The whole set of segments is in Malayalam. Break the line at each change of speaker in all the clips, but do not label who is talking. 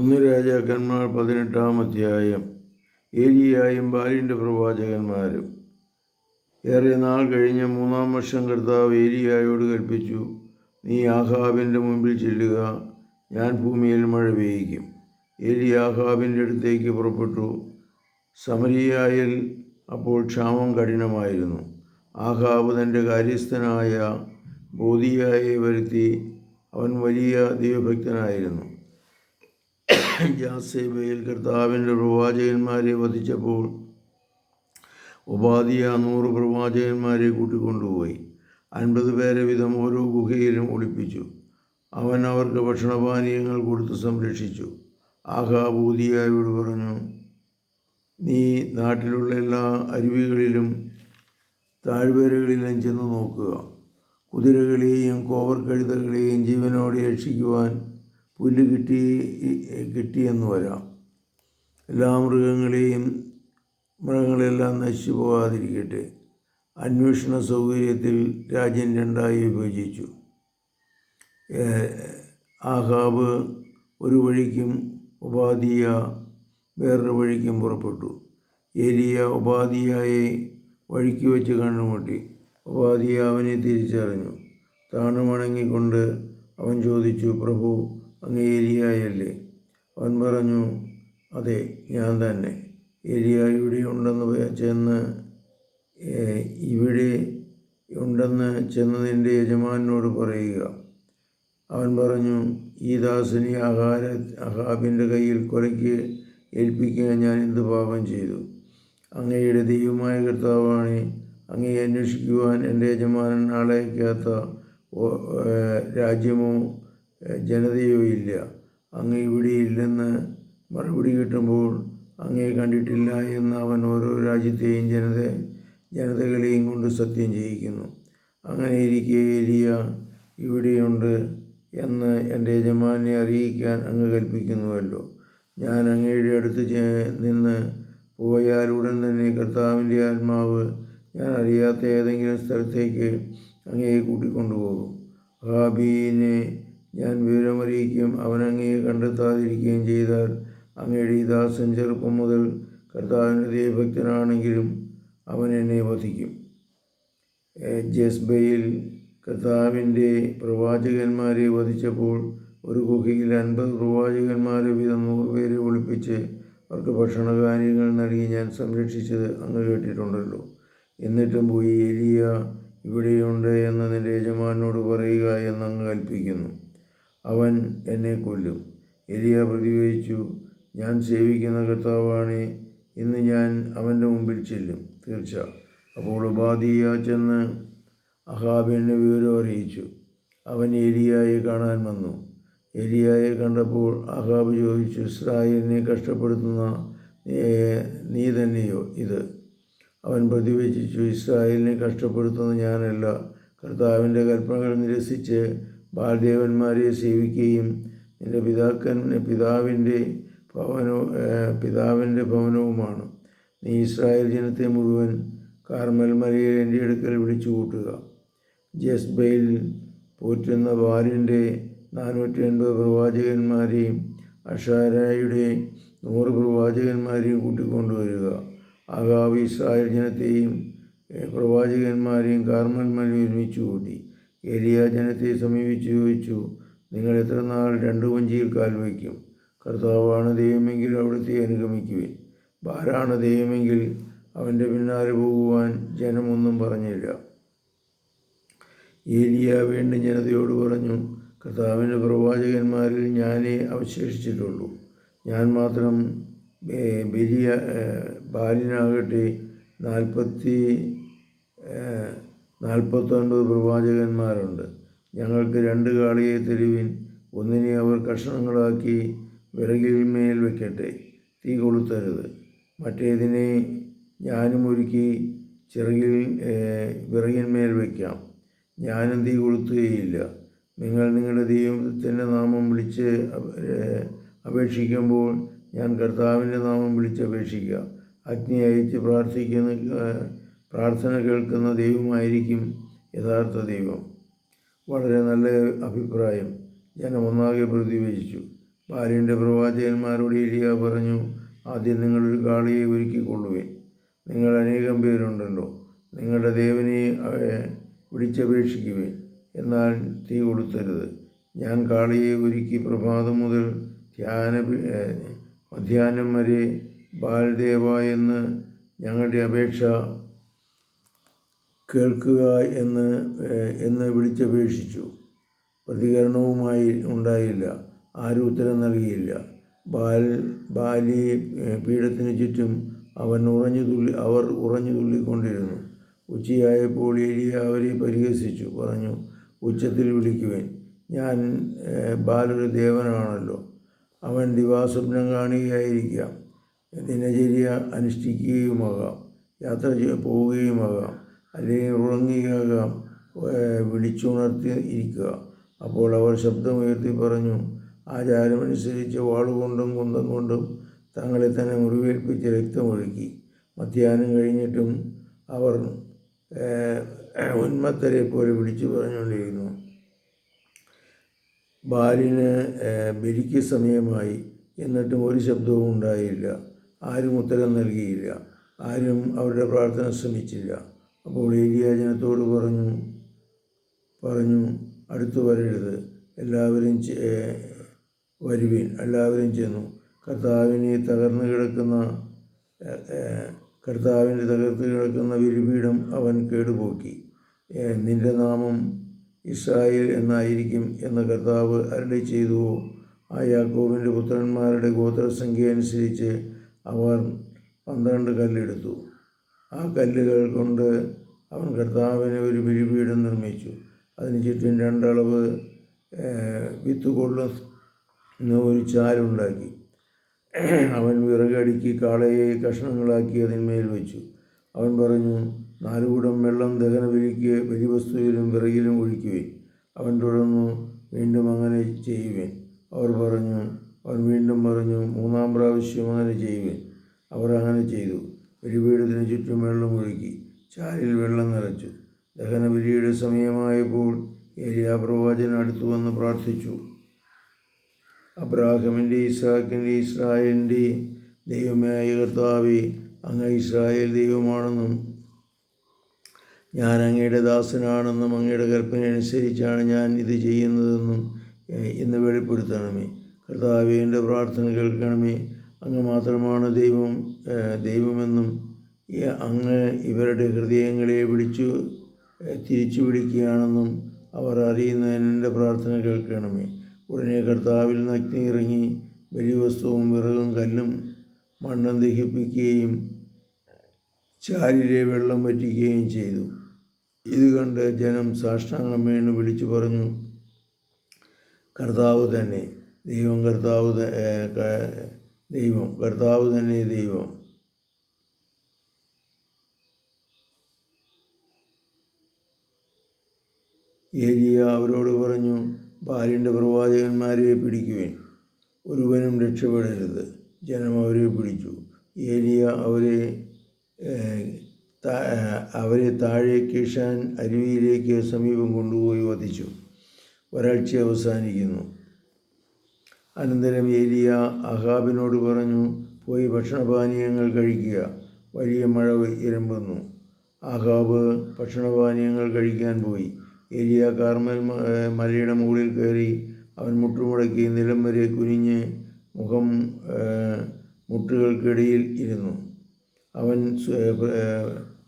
ഒന്ന് രാജാക്കന്മാർ പതിനെട്ടാം അധ്യായം. ഏലിയായും ബാലിന്റെ പ്രവാചകന്മാരും. ഏറെ നാൾ കഴിഞ്ഞ മൂന്നാം വർഷം കർത്താവ് ഏലിയായോട് കൽപ്പിച്ചു നീ ആഹാബിന്റെ മുമ്പിൽ ചെല്ലുക ഞാൻ ഭൂമിയിൽ മഴ പെയ്യിക്കും. ഏലി ആഹാബിന്റെ അടുത്തേക്ക് പുറപ്പെട്ടു. സമരിയായിൽ അപ്പോൾ ക്ഷാമം കഠിനമായിരുന്നു. ആഹാബ് തന്റെ കാര്യസ്ഥനായ ബോധിയായെ വരുത്തി അവൻ വലിയ ദൈവഭക്തനായിരുന്നു. യാസേബയിൽ കർത്താവിന്റെ പ്രവാചകന്മാരെ വധിച്ചപ്പോൾ ഉപാധിയ നൂറ് പ്രവാചകന്മാരെ കൂട്ടിക്കൊണ്ടുപോയി. അൻപത് പേരെ വീതം ഓരോ ഗുഹയിലും ഒളിപ്പിച്ചു. അവൻ അവർക്ക് ഭക്ഷണപാനീയങ്ങൾ കൊടുത്ത് സംരക്ഷിച്ചു. ആഹാഭൂതിയായോട് പറഞ്ഞു നീ നാട്ടിലുള്ള എല്ലാ അരുവികളിലും താഴ്വരകളിലും ചെന്ന് നോക്കുക. കുതിരകളെയും കോവർ കഴുതകളെയും ജീവനോടെ രക്ഷിക്കുവാൻ പുല്ല് കിട്ടി കിട്ടിയെന്ന് വരാം. എല്ലാ മൃഗങ്ങളെയും മൃഗങ്ങളെല്ലാം നശിച്ചു പോകാതിരിക്കട്ടെ. അന്വേഷണ സൗകര്യത്തിൽ രാജ്യം രണ്ടായി വിഭജിച്ചു. ആഹാബ് ഒരു വഴിക്കും ഉപാധിയ വേറൊരു വഴിക്കും പുറപ്പെട്ടു. ഏലിയ ഉപാധിയായെ വഴിക്ക് വെച്ച് കണ്ടുമുട്ടി ഉപാധിയ അവനെ തിരിച്ചറിഞ്ഞു. താണു വണങ്ങിക്കൊണ്ട് അവൻ ചോദിച്ചു പ്രഭു അങ്ങ് ഏലിയായല്ലേ അവൻ പറഞ്ഞു അതെ ഞാൻ തന്നെ. ഏലിയ ഇവിടെ ഉണ്ടെന്ന് ചെന്ന് ഇവിടെ ഉണ്ടെന്ന് ചെന്ന് നിന്റെ യജമാനോട് പറയുക. അവൻ പറഞ്ഞു ഈ ദാസനെ അഹാര അഹാബിന്റെ കയ്യിൽ കൊലയ്ക്ക് ഏൽപ്പിക്കുക ഞാൻ എന്ത് പാപം ചെയ്തു? അങ്ങയുടെ ദൈവമായ കർത്താവാണ് അങ്ങയെ അന്വേഷിക്കുവാൻ എന്റെ യജമാനൻ ആളയക്കാത്ത രാജ്യമോ ജനതയോ ഇല്ല. അങ്ങ് ഇവിടെ ഇല്ലെന്ന് മറുപടി കിട്ടുമ്പോൾ അങ്ങേ കണ്ടിട്ടില്ല എന്ന് അവൻ ഓരോ രാജ്യത്തെയും ജനത ജനതകളെയും കൊണ്ട് സത്യം ചെയ്യിക്കുന്നു. അങ്ങനെ ഇരിക്കെ ഏലിയ ഇവിടെയുണ്ട് എന്ന് എന്റെ യജമാനെ അറിയിക്കാൻ അങ്ങ് കൽപ്പിക്കുന്നുവല്ലോ. ഞാൻ അങ്ങയുടെ അടുത്ത് നിന്ന് പോയാൽ ഉടൻ തന്നെ കർത്താവിന്റെ ആത്മാവ് ഞാൻ അറിയാത്ത ഏതെങ്കിലും സ്ഥലത്തേക്ക് അങ്ങയെ കൂട്ടിക്കൊണ്ടുപോകും. ഹാബീനെ ഞാൻ വിവരമറിയിക്കുകയും അവൻ അങ്ങയെ കണ്ടെത്താതിരിക്കുകയും ചെയ്താൽ അങ്ങയുടെ ഈ ദാസൻ ചെറുപ്പം മുതൽ കർത്താവിന്റെ ദൈവഭക്തനാണെങ്കിലും അവൻ എന്നെ വധിക്കും. ജസ്ബയിൽ കർത്താവിന്റെ പ്രവാചകന്മാരെ വധിച്ചപ്പോൾ ഒരു ഗുഹയിൽ അൻപത് പ്രവാചകന്മാരെ വീതം നൂറുപേരെ ഒളിപ്പിച്ച് അവർക്ക് ഭക്ഷണകാര്യങ്ങൾ നൽകി ഞാൻ സംരക്ഷിച്ചത് അങ്ങ് കേട്ടിട്ടുണ്ടല്ലോ. എന്നിട്ടും പോയി എലിയ ഇവിടെയുണ്ട് എന്ന് നിന്റെ യജമാനോട് പറയുക എന്ന് അങ്ങ് കൽപ്പിക്കുന്നു. അവൻ എന്നെ കൊല്ലും. എലിയ പ്രതികരിച്ചു ഞാൻ സേവിക്കുന്ന കർത്താവാണ്. ഇന്ന് ഞാൻ അവന്റെ മുമ്പിൽ ചെല്ലും. തീർച്ച. അപ്പോൾ ഉപാധിയ ചെന്ന് അഹാബിന്റെ വിവരം അറിയിച്ചു. അവൻ എലിയായി കാണാൻ വന്നു. എലിയായെ കണ്ടപ്പോൾ അഹാബ് ചോദിച്ചു ഇസ്രായേലിനെ കഷ്ടപ്പെടുത്തുന്ന നീ തന്നെയോ ഇത്? അവൻ പ്രതിവചിച്ചു ഇസ്രായേലിനെ കഷ്ടപ്പെടുത്തുന്ന ഞാനല്ല. കർത്താവിന്റെ കൽപ്പനകൾ നിരസിച്ച് ബാൽദേവന്മാരെ സേവിക്കുകയും എന്റെ പിതാക്കൻ പിതാവിന്റെ ഭവനവും പിതാവിന്റെ ഭവനവുമാണ്. നീ ഇസ്രായേൽ ജനത്തെ മുഴുവൻ കാർമൽ മലയിൽ എന്റെ അടുക്കൽ വിളിച്ചു കൂട്ടുക ജസ്ബയിൽ പോറ്റുന്ന ബാലിന്റെ നാനൂറ്റി എൺപത് പ്രവാചകന്മാരെയും അഷാരായുടെ നൂറ് പ്രവാചകന്മാരെയും കൂട്ടിക്കൊണ്ടുവരിക. ആകാവ് ഇസ്രായേൽ ജനത്തെയും പ്രവാചകന്മാരെയും കാർമൽ മലയിൽ ഒരുമിച്ച് കൂട്ടി ഏലിയ ജനത്തെ സമീപിച്ച് ചോദിച്ചു നിങ്ങൾ എത്ര നാൾ രണ്ടു വഞ്ചിയിൽ കാൽ വയ്ക്കും? കർത്താവാണ് ദൈവമെങ്കിൽ അവിടുത്തെ അനുഗമിക്കുവിൻ. ഭാരാണ് ദൈവമെങ്കിൽ അവന്റെ പിന്നാലെ പോകുവാൻ ജനമൊന്നും പറഞ്ഞില്ല. ഏലിയ വീണ്ടും ജനതയോട് പറഞ്ഞു കർത്താവിന്റെ പ്രവാചകന്മാരിൽ ഞാനേ അവശേഷിച്ചിട്ടുള്ളൂ. ഞാൻ മാത്രം ബലിയ ബാലിനാകട്ടെ നാൽപ്പത്തി നാൽപ്പത്തൊൻപത് പ്രവാചകന്മാരുണ്ട്. ഞങ്ങൾക്ക് രണ്ട് കാളിയെ തരുവിൻ ഒന്നിനെ അവർ കഷ്ണങ്ങളാക്കി വിറകിന്മേൽ മേൽ വെക്കട്ടെ തീ കൊളുത്തരുത്. മറ്റേതിനെ ഞാനും ഒരുക്കി ചിറകിൽ വിറകിന്മേൽ വയ്ക്കാം ഞാനും തീ കൊളുത്തുകയില്ല. നിങ്ങൾ നിങ്ങളുടെ ദൈവത്തിന്റെ നാമം വിളിച്ച് അപേക്ഷിക്കുമ്പോൾ ഞാൻ കർത്താവിന്റെ നാമം വിളിച്ച് അപേക്ഷിക്കുക അഗ്നി അയച്ച് പ്രാർത്ഥിക്കുന്ന പ്രാർത്ഥന കേൾക്കുന്ന ദൈവമായിരിക്കും യഥാർത്ഥ ദൈവം. വളരെ നല്ല അഭിപ്രായം. ഞാൻ ഒന്നാകെ പ്രതിവചിച്ചു. ബാലിന്റെ പ്രവാചകന്മാരോട് എഴുതിയ പറഞ്ഞു ആദ്യം നിങ്ങളൊരു കാളിയെ ഒരുക്കിക്കൊള്ളുവേ നിങ്ങൾ അനേകം പേരുണ്ടല്ലോ. നിങ്ങളുടെ ദേവനെ വിളിച്ചപേക്ഷിക്കുവേ എന്നാൽ തീ കൊളുത്തരുത്. ഞാൻ കാളിയെ ഒരുക്കി പ്രഭാതം മുതൽ ധ്യാന മധ്യാനം വരെ ബാൽദേവ എന്ന് ഞങ്ങളുടെ അപേക്ഷ കേൾക്കുക എന്ന് എന്ന് വിളിച്ചപേക്ഷിച്ചു. പ്രതികരണവുമായി ഉണ്ടായില്ല. ആരും ഉത്തരം നൽകിയില്ല. ബാൽ ബാലി പീഠത്തിന് ചുറ്റും അവൻ ഉറഞ്ഞു തുള്ളി അവർ ഉറഞ്ഞു തുള്ളിക്കൊണ്ടിരുന്നു. ഉച്ചയായപ്പോൾ ഏലിയ അവരെ പരിഹസിച്ചു. പറഞ്ഞു ഉച്ചത്തിൽ വിളിക്കുവേൻ. ഞാൻ ബാലൊരു ദേവനാണല്ലോ. അവൻ ദിവാസ്വപ്നം കാണുകയായിരിക്കാം. ദിനചര്യ അനുഷ്ഠിക്കുകയുമാകാം. യാത്ര പോവുകയുമാകാം. അല്ലെങ്കിൽ ഉറങ്ങിയേക്കാം വിളിച്ചുണർത്തി ഇരിക്കുക. അപ്പോൾ അവർ ശബ്ദമുയർത്തി പറഞ്ഞു ആചാരമനുസരിച്ച് വാളുകൊണ്ടും കുന്തം കൊണ്ടും തങ്ങളെ തന്നെ മുറിവേൽപ്പിച്ച് രക്തമൊഴുക്കി. മധ്യാഹ്നം കഴിഞ്ഞിട്ടും അവർ ഉന്മത്തരെ പോലെ വിളിച്ചു പറഞ്ഞുകൊണ്ടിരുന്നു ബാലിന് ബലിക്ക് സമയമായി. എന്നിട്ടും ഒരു ശബ്ദവും ഉണ്ടായില്ല. ആരും ഉത്തരം നൽകിയില്ല. ആരും അവരുടെ പ്രാർത്ഥന ശ്രമിച്ചില്ല. അപ്പോൾ ഏലിയ ജനത്തോട് പറഞ്ഞു പറഞ്ഞു അടുത്തു വരരുത്. എല്ലാവരും വരുവീൻ. എല്ലാവരും ചെന്നു. കർത്താവിനെ തകർന്നു കിടക്കുന്ന കർത്താവിന്റെ തകർത്ത് കിടക്കുന്ന വിരുപീഠം അവൻ കേടുപോക്കി. നിന്റെ നാമം ഇസ്രായേൽ എന്നായിരിക്കും എന്ന കർത്താവ് അരുടെ ചെയ്തുവോ ആ യാക്കോബിന്റെ പുത്രന്മാരുടെ ഗോത്രസംഖ്യ അനുസരിച്ച് അവർ പന്ത്രണ്ട് കല്ലെടുത്തു. ആ കല്ലുകൾ കൊണ്ട് അവൻ കർത്താവിന് ഒരു ബലിപീഠം നിർമ്മിച്ചു. അതിന് ചുറ്റും രണ്ടളവ് വിത്തുകൊള്ളുന്ന വിത്ത് കൊള്ളുന്ന ഒരു ചാലുണ്ടാക്കി. അവൻ വിറകടുക്കി കാളയെ കഷ്ണങ്ങളാക്കി അതിന്മേൽ വെച്ചു. അവൻ പറഞ്ഞു നാലുകൂടം വെള്ളം ദഹന ദഹനബലിക്ക് ബലിവസ്തുവിലും വിറകിലും ഒഴിക്കുവേൻ. അവൻ തുടർന്നു വീണ്ടും അങ്ങനെ ചെയ്യുവേൻ. അവർ പറഞ്ഞു അവൻ വീണ്ടും പറഞ്ഞു മൂന്നാം പ്രാവശ്യം അങ്ങനെ ചെയ്യുവേൻ. അവർ അങ്ങനെ ചെയ്തു. ബലിപീഠത്തിന് ചുറ്റും വെള്ളം ഒഴുക്കി ചാലിൽ വെള്ളം നിറച്ചു. ദഹനബലിയുടെ സമയമായപ്പോൾ ഏലിയാ പ്രവാചന അടുത്തു വന്ന് പ്രാർത്ഥിച്ചു. അബ്രാഹമിന്റെ ഇസ്ഹാക്കിന്റെ ഇസ്രായേലിന്റെ ദൈവമായ കർത്താവെ അങ്ങ് ഇസ്രായേൽ ദൈവമാണെന്നും ഞാൻ അങ്ങയുടെ ദാസനാണെന്നും അങ്ങയുടെ കൽപ്പന അനുസരിച്ചാണ് ഞാൻ ഇത് ചെയ്യുന്നതെന്നും എന്ന് വെളിപ്പെടുത്തണമേ. കർത്താവെ എന്റെ പ്രാർത്ഥന കേൾക്കണമേ. അങ്ങ് മാത്രമാണ് ദൈവം ദൈവമെന്നും അങ്ങ് ഇവരുടെ ഹൃദയങ്ങളെ വിളിച്ചു തിരിച്ചു വിളിക്കുകയാണെന്നും അവർ അറിയുന്നതിന് എന്റെ പ്രാർത്ഥന കേൾക്കണമേ. ഉടനെ കർത്താവിൽ നിന്ന് അഗ്നി ഇറങ്ങി ബലിവസ്തുവും വിറകും കല്ലും മണ്ണും ദഹിപ്പിക്കുകയും ചാലിലെ വെള്ളം വറ്റിക്കുകയും ചെയ്തു. ഇത് കണ്ട് ജനം സാഷ്ടാംഗം വീണ് വിളിച്ചു പറഞ്ഞു കർത്താവ് തന്നെ ദൈവം കർത്താവ് ദൈവം കർത്താവ് തന്നെ ദൈവം. ഏലിയ അവരോട് പറഞ്ഞു ബാലിന്റെ പ്രവാചകന്മാരെ പിടിക്കുവേൻ ഒരുവനും രക്ഷപ്പെടരുത്. ജനം അവരെ പിടിച്ചു. ഏലിയ അവരെ അവരെ താഴെ കിഷാൻ അരുവിയിലേക്ക് സമീപം കൊണ്ടുപോയി വധിച്ചു. ഒരാഴ്ച അവസാനിക്കുന്നു. അനന്തരം ഏലിയ അഹാബിനോട് പറഞ്ഞു പോയി ഭക്ഷണപാനീയങ്ങൾ കഴിക്കുക. വലിയ മഴ ഇരമ്പുന്നു. അഹാബ് ഭക്ഷണപാനീയങ്ങൾ കഴിക്കാൻ പോയി. ഏലിയ കാർമൽ മലയുടെ മുകളിൽ കയറി അവൻ മുട്ടുമുടക്കി നിലം വരെ കുനിഞ്ഞ് മുഖം മുട്ടുകൾക്കിടയിൽ ഇരുന്നു. അവൻ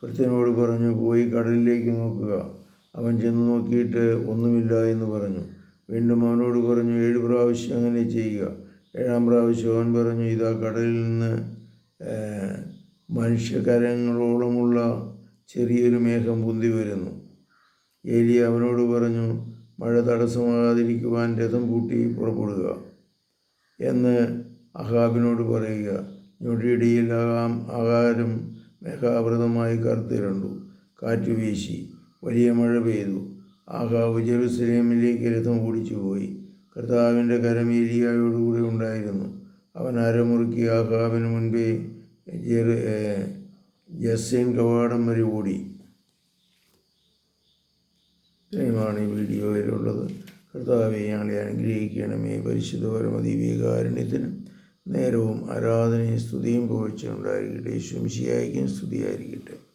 ഭൃത്യനോട് പറഞ്ഞു പോയി കടലിലേക്ക് നോക്കുക. അവൻ ചെന്ന് നോക്കിയിട്ട് ഒന്നുമില്ല എന്ന് പറഞ്ഞു. വീണ്ടും അവനോട് പറഞ്ഞു ഏഴ് പ്രാവശ്യം അങ്ങനെ ചെയ്യുക. ഏഴാം പ്രാവശ്യം അവൻ പറഞ്ഞു ഇതാ കടലിൽ നിന്ന് മനുഷ്യകരങ്ങളോളമുള്ള ചെറിയൊരു മേഘം പൊന്തി വരുന്നു. ഏലി അവനോട് പറഞ്ഞു മഴ തടസ്സമാകാതിരിക്കുവാൻ രഥം കൂട്ടി പുറപ്പെടുക. എന്ന് അഹാബിനോട് പറയുക ഞൊടിയിടയിൽ ആകാം ആകാരം മേഘാവൃതമായി കറുത്തിരണ്ടു കാറ്റ് വീശി വലിയ മഴ പെയ്തു. ആഹാബ് ജെറുസലേമിലേക്ക് രഥം ഓടിച്ചുപോയി. കർത്താവിന്റെ കരം ഏലിയായോടുകൂടെ ഉണ്ടായിരുന്നു. അവൻ അരമുറുക്കി ആഹാബിന് മുൻപേ ജെറു ജസ്സൈൻ കവാടം വരെ ഓടി. ഇത്രയുമാണ് ഈ വീഡിയോയിലുള്ളത്. കർത്താവെ ഞങ്ങളെ അനുഗ്രഹിക്കണമേ. പരിശുദ്ധ പരമദിവ്യകാരുണ്യത്തിന് നേരവും ആരാധനയും സ്തുതിയും പോഴ്ച ഉണ്ടായിരിക്കട്ടെ. ശുംശിയായിരിക്കും സ്തുതിയായിരിക്കട്ടെ.